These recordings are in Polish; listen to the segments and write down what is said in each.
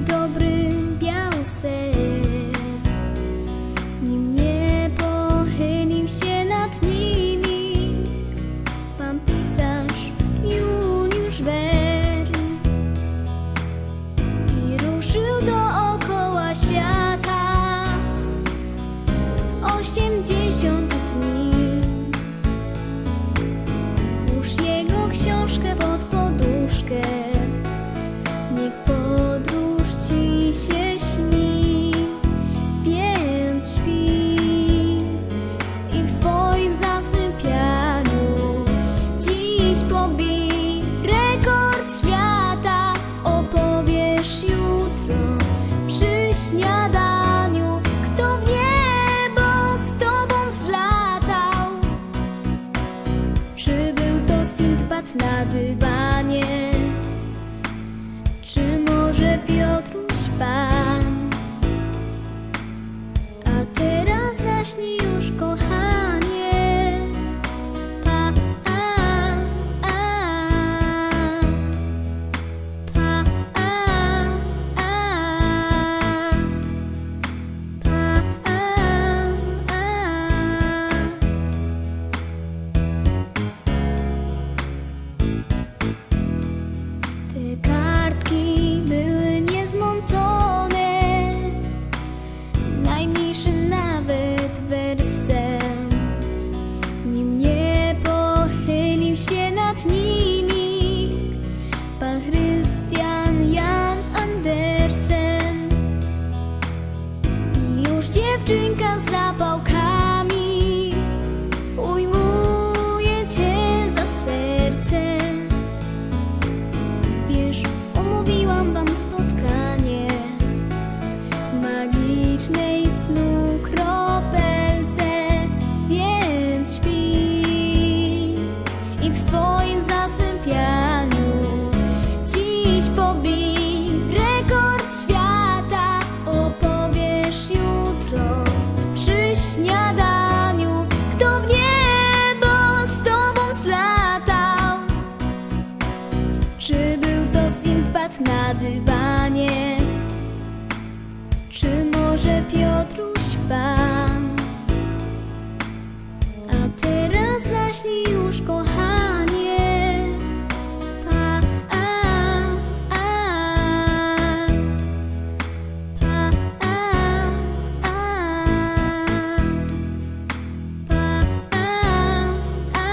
добрый. na dywanie Czy może Piotruś Pan? A teraz zaśnij magicznej snu kropelce, więc śpi i w swoim zasypianiu dziś pobij rekord świata. Opowiesz jutro przy śniadaniu, kto w niebo z tobą zlatał. Czy był to Sindbad na dywanie? Boże Piotruś Pan A teraz zaśnij już kochanie Pa, a, a. Pa, a, a. Pa, a, a.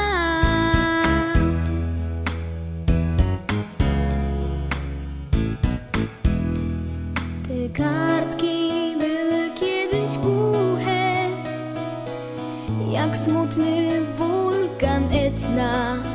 Te kartki как смутный вулкан Этна.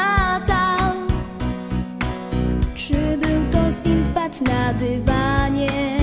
latał Czy był to Sindbad na dywanie?